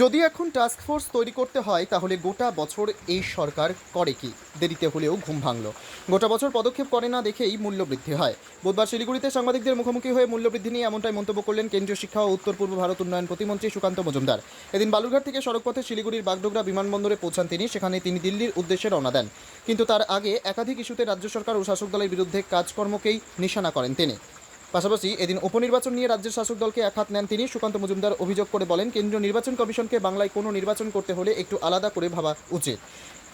যদি এখন task force তৈরি করতে হয়, তাহলে গোটা বছর এই সরকার করে কি? দেরিতে হলেও ঘুম ভাঙল। গোটা বছর পদক্ষেপ করে না দেখেই মূল্যবৃদ্ধি হয়। বুধবার শিলিগুড়িতে সাংবাদিকদের মুখোমুখি হয়ে মূল্যবৃদ্ধি নিয়ে এমনটাই মন্তব্য করলেন কেন্দ্রীয় শিক্ষা ও উত্তর পূর্ব ভারত উন্নয়ন প্রতিমন্ত্রী সুকান্ত মজুমদার। এদিন বালুরঘাট থেকে সড়কপথে শিলিগুড়ির বাগডোগরা বিমানবন্দরে পৌঁছান তিনি, সেখানে তিনি দিল্লির উদ্দেশ্যে রওনা দেন। কিন্তু তার আগে একাধিক ইস্যুতে রাজ্য সরকার ও শাসক দলের বিরুদ্ধে কাজকর্মকেই নিশানা করেন তিনি। পাশাপাশি এদিন উপনির্বাচন নিয়ে রাজ্যের শাসক দলকে একহাত নেন তিনি। সুকান্ত মজুমদার অভিযোগ করে বলেন, কেন্দ্রীয় নির্বাচন কমিশনকে বাংলায় কোনো নির্বাচন করতে হলে একটু আলাদা করে ভাবা উচিত।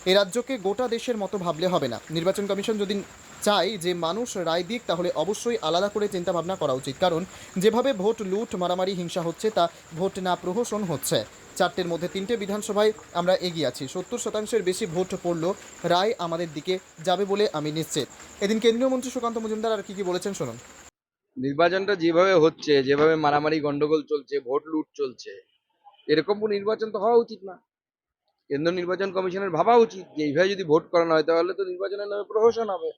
এ রাজ্যকে গোটা দেশের মতো ভাবলে হবে না। নির্বাচন কমিশন যদি চাই যে মানুষ রায় দিক, তাহলে অবশ্যই আলাদা করে চিন্তাভাবনা করা উচিত। কারণ, যেভাবে ভোট লুট, মারামারি, হিংসা হচ্ছে, তা ভোট না প্রহসন হচ্ছে। চারটের মধ্যে তিনটে বিধানসভায় আমরা এগিয়ে আছি। সত্তর শতাংশের বেশি ভোট পড়ল, রায় আমাদের দিকে যাবে বলে আমি নিশ্চিত। এদিন কেন্দ্রীয় মন্ত্রী সুকান্ত মজুমদার আর কি কি বলেছেন, শুনুন। নির্বাচনটা যেভাবে হচ্ছে, যেভাবে মারামারি গন্ডগোল চলছে, ভোট লুট চলছে, এরকম নির্বাচন তো হওয়া উচিত না। কেন্দ্র নির্বাচন কমিশনের ভাবা উচিত যে, এইভাবে যদি ভোট করানো হয়, তাহলে তো নির্বাচনের নামে প্রহসন হবে।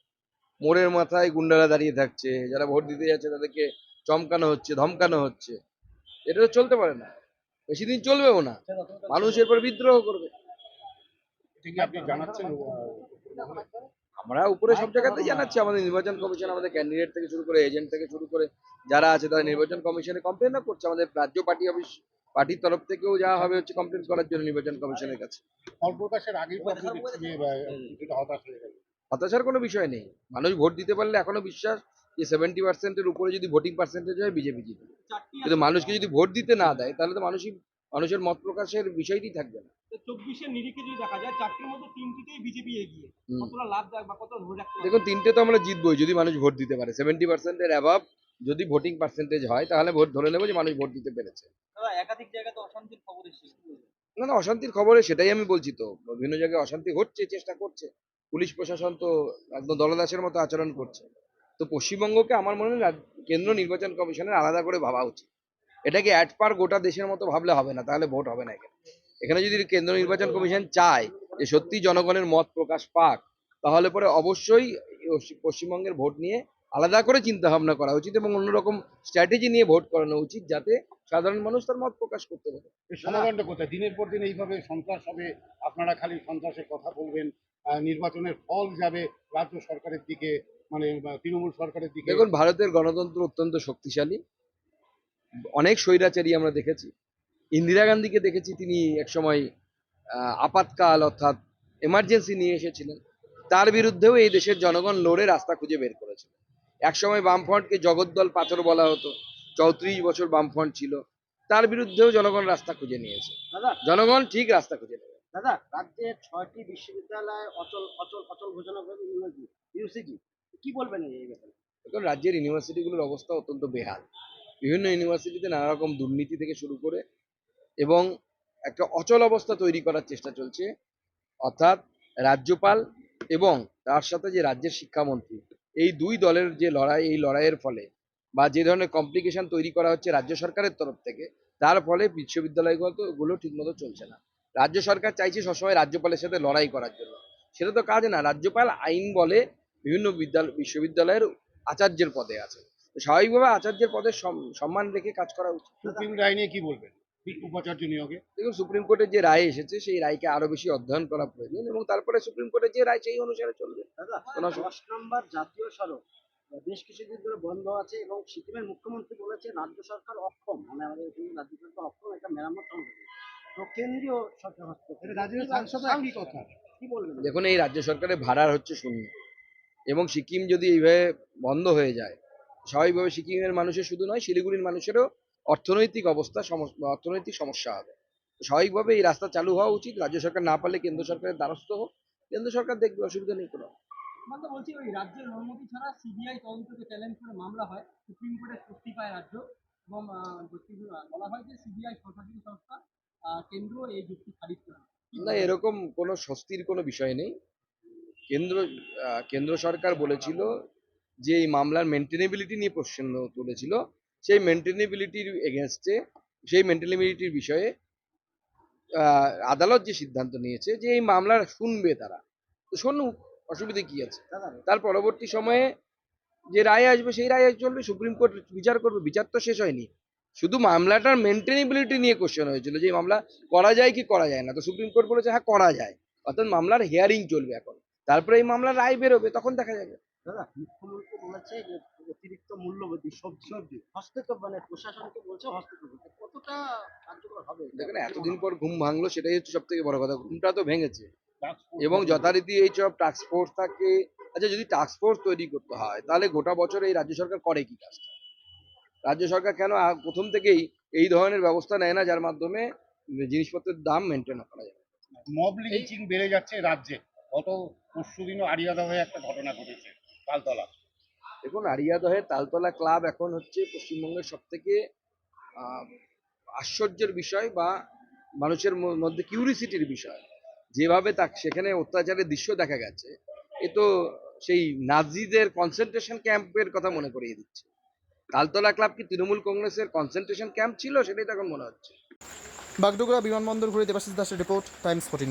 মোড়ের মাথায় গুন্ডারা দাঁড়িয়ে থাকছে, যারা ভোট দিতে যাচ্ছে তাদেরকে চমকানো হচ্ছে, ধমকানো হচ্ছে। এটা তো চলতে পারে না। বেশি দিন চলবেও না। মানুষ এরপর বিদ্রোহ করবে। আপনি জানাচ্ছেন? আমরা উপরে সব জায়গাতেই জানাচ্ছি আমাদের নির্বাচন কমিশন আমাদের ক্যান্ডিডেট থেকে শুরু করে এজেন্ট থেকে শুরু করে যারা আছে তারা নির্বাচন কমিশনে কমপ্লেনও করছে। আমাদের রাজ্য পার্টি অফিস পার্টির তরফ থেকেও যাওয়া হবে হচ্ছে কমপ্লেন করার জন্য নির্বাচন কমিশনের কাছে। যে হয়ে হতাশার কোনো বিষয় নেই। মানুষ ভোট দিতে পারলে এখনও বিশ্বাস যে সেভেন্টি পার্সেন্টের উপরে যদি ভোটিং পার্সেন্টেজ হয় বিজেপি জিতবে। কিন্তু মানুষকে যদি ভোট দিতে না দেয় তাহলে তো মানুষই মানুষের মত প্রকাশের বিষয়টি থাকবে না। চব্বিশের নিরিখে যদি দেখা যায় চারটির মধ্যে তিনটিতেই বিজেপি এগিয়ে। কতটা লাভ বা কত ধরে রাখতে পারবে? দেখুন তিনটে তো আমরা জিতবই যদি মানুষ ভোট দিতে পারে। সেভেন্টি পার্সেন্টের অ্যাভাব যদি ভোটিং পার্সেন্টেজ হয় তাহলে ভোট ধরে নেব যে মানুষ ভোট দিতে পেরেছে। অশান্তির খবর? না না অশান্তির খবরে সেটাই আমি বলছি তো। বিভিন্ন জায়গায় অশান্তি হচ্ছে চেষ্টা করছে। পুলিশ প্রশাসন তো একদম দলদাসের মতো আচরণ করছে। তো পশ্চিমবঙ্গকে আমার মনে হয় কেন্দ্র নির্বাচন কমিশনের আলাদা করে ভাবা উচিত। এটাকে অ্যাট পার গোটা দেশের মতো ভাবলে হবে না তাহলে ভোট হবে না এখানে। এখানে যদি কেন্দ্র নির্বাচন কমিশন চায় যে সত্যি জনগণের মত প্রকাশ পাক তাহলে পরে অবশ্যই পশ্চিমবঙ্গের ভোট নিয়ে আলাদা করে চিন্তা ভাবনা করা উচিত এবং অন্যরকম স্ট্র্যাটেজি নিয়ে ভোট করানো উচিত যাতে সাধারণ মানুষ তার মত প্রকাশ করতে পারে। সমাধানটা কোথায়? দিনের পর দিন এইভাবে সন্ত্রাস হবে আপনারা খালি সন্ত্রাসের কথা বলবেন নির্বাচনের ফল যাবে রাজ্য সরকারের দিকে মানে তৃণমূল সরকারের দিকে। দেখুন ভারতের গণতন্ত্র অত্যন্ত শক্তিশালী। অনেক স্বৈরাচারী আমরা দেখেছি। ইন্দিরা গান্ধীকে দেখেছি তিনি একসময় আহ, আপাতকাল অর্থাৎ এমার্জেন্সি নিয়ে এসেছিলেন। তার বিরুদ্ধেও এই দেশের জনগণ লড়ে রাস্তা খুঁজে বের করেছিল। একসময় বামফ্রন্টকে জগদ্দল পাথর বলা হতো চৌত্রিশ বছর বামফ্রন্ট ছিল। তার বিরুদ্ধেও জনগণ রাস্তা খুঁজে নিয়েছে। দাদা। জনগণ ঠিক রাস্তা খুঁজে নেবে। দাদা রাজ্যের ছয়টি বিশ্ববিদ্যালয় অচল অচল অচল ঘোষণা করে ইউনিভার্সিটি কি বলবেন এই ব্যাপারে? এখন রাজ্যের ইউনিভার্সিটিগুলোর অবস্থা অত্যন্ত বেহাল। বিভিন্ন ইউনিভার্সিটিতে নানা রকম দুর্নীতি থেকে শুরু করে এবং একটা অচল অবস্থা তৈরি করার চেষ্টা চলছে। অর্থাৎ রাজ্যপাল এবং তার সাথে যে রাজ্যের শিক্ষামন্ত্রী, এই দুই দলের যে লড়াই, এই লড়াইয়ের ফলে বা যে ধরনের কমপ্লিকেশন তৈরি করা হচ্ছে রাজ্য সরকারের তরফ থেকে, তার ফলে বিশ্ববিদ্যালয়গুলো গুলো ঠিকমতো চলছে না। রাজ্য সরকার চাইছে সবসময় রাজ্যপালের সাথে লড়াই করার জন্য। সেটা তো কাজ না, রাজ্যপাল আইন বলে বিভিন্ন বিদ্যালয় বিশ্ববিদ্যালয়ের আচার্যের পদে আছে। স্বাভাবিকভাবে আচার্যের পদে সম্মান রেখে কাজ করা উচিত। সুপ্রিম রায় নিয়ে কি বলবেন? উপাচার্য নিয়োগে? দেখুন সুপ্রিম কোর্টের যে রায় এসেছে সেই রায়কে আরও বেশি অধ্যয়ন করা প্রয়োজন এবং তারপরে সুপ্রিম কোর্টের যে রায় সেই অনুসারে চলবে। দাদা কোনো অসুবিধা- দশ নম্বর জাতীয় সড়ক। বেশ কিছুদিন ধরে বন্ধ আছে এবং সিকিমের মুখ্যমন্ত্রী বলেছে রাজ্য সরকার অক্ষম মানে আমাদের এখানে রাজ্য সরকার অক্ষম এটা মেরামত হবে তো কেন্দ্রীয় সরকার হস্তক্ষেপ রাজ্যের সাংসদ একই কথা? কি বলবেন? দেখুন এই রাজ্য সরকারের ভাড়ার হচ্ছে শূন্য। এবং সিকিম যদি এইভাবে বন্ধ হয়ে যায় স্বাভাবিকভাবে সিকিমের মানুষের শুধু নয় শিলিগুড়ির মানুষেরও অর্থনৈতিক অবস্থা অর্থনৈতিক সমস্যা হবে। স্বাভাবিকভাবে এই রাস্তা চালু হওয়া উচিত। রাজ্য সরকার না পারলে কেন্দ্র সরকারের দ্বারস্থ হোক। কেন্দ্র সরকার দেখবে অসুবিধা নেই কোনো। মানে বলছি ওই রাজ্যের অনুমতি ছাড়া সিবিআই তদন্তকে চ্যালেঞ্জ করে মামলা হয় সুপ্রিম কোর্টে স্বস্তি পায় রাজ্য এবং বলা হয় যে সিবিআই সরকারি সংস্থা কেন্দ্র এই যুক্তি খারিজ করে না। এরকম কোনো স্বস্তির কোনো বিষয় নেই। কেন্দ্র কেন্দ্র সরকার বলেছিল যে এই মামলার মেনটেনেবিলিটি নিয়ে প্রশ্ন তুলেছিল, সেই মেনটেনেবিলিটির এগেনস্টে সেই মেনটেনেবিলিটির বিষয়ে আদালত যে সিদ্ধান্ত নিয়েছে যে এই মামলা শুনবে তারা। তো শুনুক অসুবিধে কি আছে? তার পরবর্তী সময়ে যে রায় আসবে, সেই রায় চলবে, সুপ্রিম কোর্ট বিচার করবে, বিচার তো শেষ হয়নি। শুধু মামলাটার মেনটেনেবিলিটি নিয়ে কোশ্চেন হয়েছিল যে মামলা করা যায় কি করা যায় না। তো সুপ্রিম কোর্ট বলেছে হ্যাঁ করা যায়। অর্থাৎ মামলার হিয়ারিং চলবে এখন। তারপরে এই মামলার রায় বেরোবে, তখন দেখা যাবে। দাদা মুখ্যমন্ত্রী বলেছে যে অতিরিক্ত মূল্যবৃদ্ধি সবজি সবজি হস্তক্ষেপ মানে প্রশাসনকে বলছে হস্তক্ষেপ। কতটা কার্যকর হবে দেখেন এতদিন পর ঘুম ভাঙলো সেটাই হচ্ছে সব থেকে বড় কথা। ঘুমটা তো ভেঙেছে। এবং যথারীতি এই সব টাস্ক ফোর্স থাকে আচ্ছা যদি টাস্ক ফোর্স তৈরি করতে হয় তাহলে গোটা বছর এই রাজ্য সরকার করে কি কাজটা? রাজ্য সরকার কেন প্রথম থেকেই এই ধরনের ব্যবস্থা নেয় না যার মাধ্যমে জিনিসপত্রের দাম মেনটেন করা যাবে মব লিঞ্চিং বেড়ে যাচ্ছে রাজ্যে। গত পরশু দিনও আরিয়াদা হয়ে একটা ঘটনা ঘটেছে। তালতলা। দেখুন আরিয়াদহের তালতলা ক্লাব এখন হচ্ছে পশ্চিমবঙ্গের সব থেকে আশ্চর্যের বিষয় বা মানুষের মধ্যে কিউরিসিটির বিষয়। যেভাবে তা সেখানে অত্যাচারের দৃশ্য দেখা গেছে এ তো সেই নাজিদের কনসেন্ট্রেশন ক্যাম্পের কথা মনে করিয়ে দিচ্ছে। তালতলা ক্লাব কি তৃণমূল কংগ্রেসের কনসেন্ট্রেশন ক্যাম্প ছিল? সেটাই তো এখন মনে হচ্ছে। বাগডোগরা বিমানবন্দর ঘুরে দেবাশিস দাসের রিপোর্ট টাইমস ফোর্টিন